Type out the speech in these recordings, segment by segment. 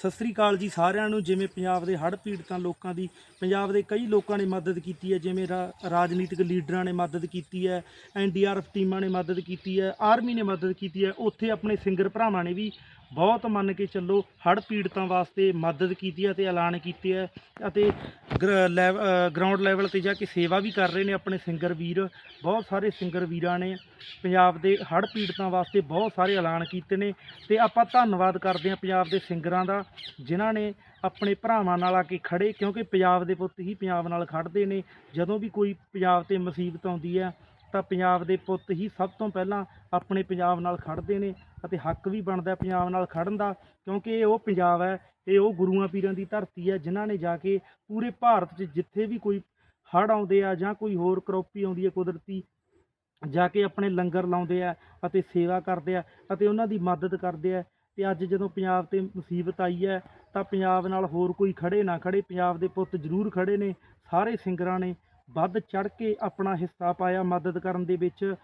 ਸਤਿ ਸ੍ਰੀ ਅਕਾਲ ਜੀ ਸਾਰਿਆਂ ਨੂੰ। ਜਿਵੇਂ ਪੰਜਾਬ ਦੇ ਹੜ੍ਹ ਪੀੜਤਾਂ ਲੋਕਾਂ ਦੀ, ਪੰਜਾਬ ਦੇ ਕਈ ਲੋਕਾਂ ਨੇ ਮਦਦ ਕੀਤੀ ਹੈ। ਜਿਵੇਂ ਰਾ- ਰਾਜਨੀਤਿਕ ਲੀਡਰਾਂ ਨੇ ਮਦਦ ਕੀਤੀ ਹੈ ਐਨਡੀਆਰਐਫ ਟੀਮਾਂ ਨੇ ਮਦਦ ਕੀਤੀ ਹੈ, ਆਰਮੀ ਨੇ ਮਦਦ ਕੀਤੀ ਹੈ। ਉੱਥੇ ਆਪਣੇ ਸਿੰਗਰ ਭਰਾਵਾਂ ਨੇ ਵੀ ਬਹੁਤ ਮੰਨ ਕੇ ਚੱਲੋ ਹੜ੍ਹ ਪੀੜਤਾਂ ਵਾਸਤੇ ਮਦਦ ਕੀਤੀ ਹੈ ਤੇ ਐਲਾਨ ਕੀਤੇ ਹੈ ਅਤੇ ਗਰਾਊਂਡ ਲੈਵਲ ਤੇ ਜਾ ਕੇ ਸੇਵਾ ਵੀ ਕਰ ਰਹੇ ਨੇ ਆਪਣੇ ਸਿੰਗਰ ਵੀਰ, ਬਹੁਤ ਸਾਰੇ ਸਿੰਗਰ ਵੀਰਾਂ ਨੇ, ਪੰਜਾਬ ਦੇ ਹੜ੍ਹ ਪੀੜਤਾਂ ਵਾਸਤੇ ਬਹੁਤ ਸਾਰੇ ਐਲਾਨ ਕੀਤੇ ਨੇ ਤੇ ਆਪਾਂ ਧੰਨਵਾਦ ਕਰਦੇ ਹਾਂ ਪੰਜਾਬ ਦੇ ਸਿੰਗਰਾਂ ਦਾ, ਜਿਨ੍ਹਾਂ ਨੇ ਆਪਣੇ ਭਰਾਵਾਂ ਨਾਲ ਆ ਕੇ ਖੜੇ ਕਿਉਂਕਿ ਪੰਜਾਬ ਦੇ ਪੁੱਤ ਹੀ ਪੰਜਾਬ ਨਾਲ ਖੜਦੇ ਨੇ, ਜਦੋਂ ਵੀ ਕੋਈ ਪੰਜਾਬ ਤੇ ਮੁਸੀਬਤ ਆਉਂਦੀ ਹੈ ਤਾਂ ਪੰਜਾਬ ਦੇ ਪੁੱਤ ਹੀ ਸਭ ਤੋਂ ਪਹਿਲਾਂ ਆਪਣੇ ਪੰਜਾਬ ਨਾਲ ਖੜਦੇ ਨੇ ਅਤੇ ਹੱਕ ਵੀ ਬਣਦਾ ਪੰਜਾਬ ਨਾਲ ਖੜਨ ਦਾ, ਕਿਉਂਕਿ ਇਹ ਉਹ ਪੰਜਾਬ ਹੈ, ਇਹ ਉਹ ਗੁਰੂਆਂ ਪੀਰਾਂ ਦੀ ਧਰਤੀ ਹੈ ਜਿਨ੍ਹਾਂ ਨੇ ਜਾ ਕੇ ਪੂਰੇ ਭਾਰਤ 'ਚ ਜਿੱਥੇ ਵੀ ਕੋਈ ਹੜ੍ਹ ਆਉਂਦੇ ਆ ਜਾਂ ਕੋਈ ਹੋਰ ਕਰੋਪੀ ਆਉਂਦੀ ਹੈ ਕੁਦਰਤੀ, ਜਾ ਕੇ ਆਪਣੇ ਲੰਗਰ ਲਾਉਂਦੇ ਆ ਅਤੇ ਸੇਵਾ ਕਰਦੇ ਆ ਅਤੇ ਉਹਨਾਂ ਦੀ ਮਦਦ ਕਰਦੇ ਆ। ਤੇ ਅੱਜ ਜਦੋਂ ਪੰਜਾਬ ਤੇ ਮੁਸੀਬਤ ਆਈ ਹੈ, ਤਾਂ ਪੰਜਾਬ ਨਾਲ ਹੋਰ ਕੋਈ ਖੜੇ ਨਾ ਖੜੇ ਪੰਜਾਬ ਦੇ ਪੁੱਤ ਜ਼ਰੂਰ ਖੜੇ ਨੇ, ਸਾਰੇ ਸਿੰਗਰਾਂ ਨੇ ਵੱਧ ਚੜ ਕੇ ਆਪਣਾ ਹਿੱਸਾ ਪਾਇਆ ਮਦਦ ਕਰਨ ਦੇ ਵਿੱਚ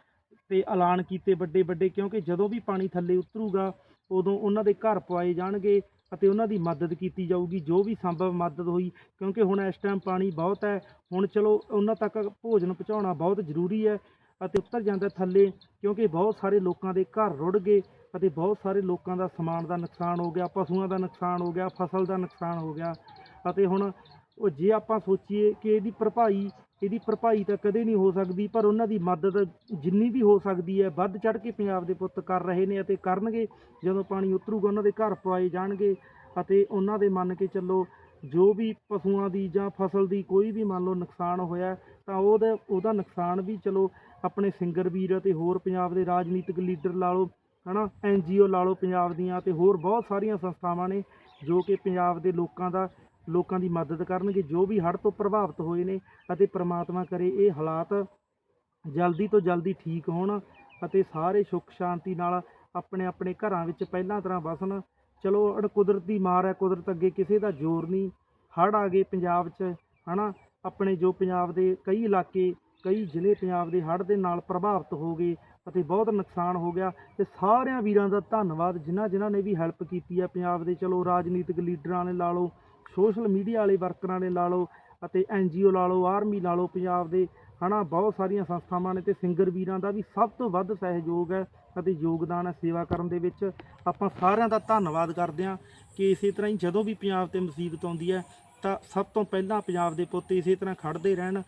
ਤੇ ਐਲਾਨ ਕੀਤੇ ਵੱਡੇ ਵੱਡੇ, ਕਿਉਂਕਿ ਜਦੋਂ ਵੀ ਪਾਣੀ ਥੱਲੇ ਉਤਰੂਗਾ, ਉਦੋਂ ਉਹਨਾਂ ਦੇ ਘਰ ਪਵਾਏ ਜਾਣਗੇ ਅਤੇ ਉਹਨਾਂ ਦੀ ਮਦਦ ਕੀਤੀ ਜਾਊਗੀ, ਜੋ ਵੀ ਸੰਭਵ ਮਦਦ ਹੋਈ। ਕਿਉਂਕਿ ਹੁਣ ਇਸ ਟਾਈਮ ਪਾਣੀ ਬਹੁਤ ਹੈ, ਹੁਣ ਚਲੋ ਉਹਨਾਂ ਤੱਕ ਭੋਜਨ ਪਹੁੰਚਾਉਣਾ ਬਹੁਤ ਜ਼ਰੂਰੀ ਹੈ ਅਤੇ ਉੱਤਰ ਜਾਂਦਾ ਥੱਲੇ, ਕਿਉਂਕਿ ਬਹੁਤ ਸਾਰੇ ਲੋਕਾਂ ਦੇ ਘਰ ਰੁੜ ਗਏ ਅਤੇ ਬਹੁਤ ਸਾਰੇ ਲੋਕਾਂ ਦਾ ਸਮਾਨ ਦਾ ਨੁਕਸਾਨ ਹੋ ਗਿਆ, ਪਸ਼ੂਆਂ ਦਾ ਨੁਕਸਾਨ ਹੋ ਗਿਆ, ਫਸਲ ਦਾ ਨੁਕਸਾਨ ਹੋ ਗਿਆ। ਅਤੇ ਹੁਣ ਉਹ ਜੇ ਆਪਾਂ ਸੋਚੀਏ ਕਿ ਇਹਦੀ ਭਰਪਾਈ ਇਹਦੀ ਭਰਪਾਈ ਤਾਂ ਕਦੇ ਨਹੀਂ ਹੋ ਸਕਦੀ, ਪਰ ਉਹਨਾਂ ਦੀ ਮਦਦ ਜਿੰਨੀ ਵੀ ਹੋ ਸਕਦੀ ਹੈ, ਵੱਧ ਚੜ ਕੇ ਪੰਜਾਬ ਦੇ ਪੁੱਤ ਕਰ ਰਹੇ ਨੇ ਅਤੇ ਕਰਨਗੇ। ਜਦੋਂ ਪਾਣੀ ਉਤਰੂਗਾ, ਉਹਨਾਂ ਦੇ ਘਰ ਪਵਾਏ ਜਾਣਗੇ ਅਤੇ ਉਹਨਾਂ ਦੇ ਮੰਨ ਕੇ ਚੱਲੋ, ਜੋ ਵੀ ਪਸ਼ੂਆਂ ਦੀ ਜਾਂ ਫਸਲ ਦੀ ਕੋਈ ਵੀ ਮੰਨ ਲਓ ਨੁਕਸਾਨ ਹੋਇਆ, ਤਾਂ ਉਹਦਾ ਉਹਦਾ ਨੁਕਸਾਨ ਵੀ ਚਲੋ ਆਪਣੇ ਸਿੰਗਰ ਵੀਰ ਅਤੇ ਹੋਰ ਪੰਜਾਬ ਦੇ ਰਾਜਨੀਤਿਕ ਲੀਡਰ ਲਾ ਲਓ, ਹਨਾ ਐਨਜੀਓ ਲਾ ਲਓ ਪੰਜਾਬ ਦੀਆਂ ਤੇ ਹੋਰ ਬਹੁਤ ਸਾਰੀਆਂ ਸੰਸਥਾਵਾਂ ਨੇ ਜੋ ਕਿ ਪੰਜਾਬ ਦੇ ਲੋਕਾਂ ਦਾ ਲੋਕਾਂ ਦੀ ਮਦਦ ਕਰਨਗੇ, ਜੋ ਵੀ ਹੜ੍ਹ ਤੋਂ ਪ੍ਰਭਾਵਿਤ ਹੋਏ ਨੇ ਅਤੇ ਪ੍ਰਮਾਤਮਾ ਕਰੇ ਇਹ ਹਾਲਾਤ ਜਲਦੀ ਤੋਂ ਜਲਦੀ ਠੀਕ ਹੋਣ ਅਤੇ ਸਾਰੇ ਸੁੱਖ ਸ਼ਾਂਤੀ ਨਾਲ ਆਪਣੇ ਆਪਣੇ ਘਰਾਂ ਵਿੱਚ ਪਹਿਲਾਂ ਤਰ੍ਹਾਂ ਵਸਣ। ਚਲੋ ਅੜ ਕੁਦਰਤ ਦੀ ਮਾਰ ਹੈ, ਕੁਦਰਤ ਅੱਗੇ ਕਿਸੇ ਦਾ ਜ਼ੋਰ ਨਹੀਂ। ਹੜ੍ਹ ਆ ਗਏ ਪੰਜਾਬ 'ਚ, ਹਨਾ? ਆਪਣੇ ਜੋ ਪੰਜਾਬ ਦੇ ਕਈ ਇਲਾਕੇ, ਕਈ ਜ਼ਿਲ੍ਹੇ ਪੰਜਾਬ ਦੇ ਹੜ੍ਹ ਦੇ ਨਾਲ ਪ੍ਰਭਾਵਿਤ ਹੋ ਗਏ ਅਤੇ ਬਹੁਤ ਨੁਕਸਾਨ ਹੋ ਗਿਆ ਤੇ ਸਾਰਿਆਂ ਵੀਰਾਂ ਦਾ ਧੰਨਵਾਦ, ਜਿਨ੍ਹਾਂ ਜਿਨ੍ਹਾਂ ਨੇ ਵੀ ਹੈਲਪ ਕੀਤੀ ਹੈ ਪੰਜਾਬ ਦੇ। ਚਲੋ, ਰਾਜਨੀਤਿਕ ਲੀਡਰਾਂ ਨੇ ਲਾ ਲਓ ਸੋਸ਼ਲ ਮੀਡੀਆ ਵਾਲੇ ਵਰਕਰਾਂ ਨੇ ਲਾ ਲਓ ਅਤੇ ਐਨਜੀਓ ਲਾ ਲਓ, ਆਰਮੀ ਲਾ ਲਓ ਪੰਜਾਬ ਦੇ, ਹਨਾ, ਬਹੁਤ ਸਾਰੀਆਂ ਸੰਸਥਾਵਾਂ ਨੇ ਤੇ ਸਿੰਗਰ ਵੀਰਾਂ ਦਾ ਵੀ ਸਭ ਤੋਂ ਵੱਧ ਸਹਿਯੋਗ ਹੈ ਅਤੇ ਯੋਗਦਾਨ ਹੈ ਸੇਵਾ ਕਰਨ ਦੇ ਵਿੱਚ। ਆਪਾਂ ਸਾਰਿਆਂ ਦਾ ਧੰਨਵਾਦ ਕਰਦੇ ਹਾਂ ਕਿ ਇਸੇ ਤਰ੍ਹਾਂ ਹੀ ਜਦੋਂ ਵੀ ਪੰਜਾਬ ਤੇ ਮੁਸੀਬਤ ਆਉਂਦੀ ਹੈ ਤਾਂ ਸਭ ਤੋਂ ਪਹਿਲਾਂ ਪੰਜਾਬ ਦੇ ਪੁੱਤ ਇਸੇ ਤਰ੍ਹਾਂ ਖੜਦੇ ਰਹਿਣ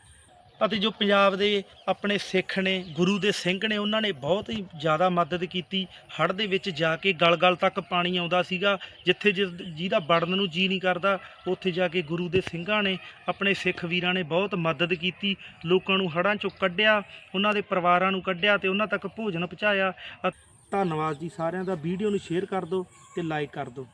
ਅਤੇ ਜੋ ਪੰਜਾਬ ਦੇ ਆਪਣੇ ਸਿੱਖ ਨੇ, ਗੁਰੂ ਦੇ ਸਿੰਘ ਨੇ, ਉਹਨਾਂ ਨੇ ਬਹੁਤ ਹੀ ਜ਼ਿਆਦਾ ਮਦਦ ਕੀਤੀ। ਹੜ੍ਹ ਦੇ ਵਿੱਚ ਜਾ ਕੇ ਗਲ-ਗਲ ਤੱਕ ਪਾਣੀ ਆਉਂਦਾ ਸੀਗਾ, ਜਿੱਥੇ ਜਿਸ- ਜਿਹਦਾ ਵੜਨ ਨੂੰ ਜੀ ਨਹੀਂ ਕਰਦਾ, ਉੱਥੇ ਜਾ ਕੇ ਗੁਰੂ ਦੇ ਸਿੰਘਾਂ ਨੇ ਆਪਣੇ ਸਿੱਖ ਵੀਰਾਂ ਨੇ ਬਹੁਤ ਮਦਦ ਕੀਤੀ। ਲੋਕਾਂ ਨੂੰ ਹੜ੍ਹਾਂ ਚੋਂ ਕੱਢਿਆ, ਉਹਨਾਂ ਦੇ ਪਰਿਵਾਰਾਂ ਨੂੰ ਕੱਢਿਆ ਤੇ ਉਹਨਾਂ ਤੱਕ ਭੋਜਨ ਪਹੁੰਚਾਇਆ। ਧੰਨਵਾਦ ਜੀ ਸਾਰਿਆਂ ਦਾ। ਵੀਡੀਓ ਨੂੰ ਸ਼ੇਅਰ ਕਰ ਦਿਓ ਤੇ ਲਾਈਕ ਕਰ ਦਿਓ।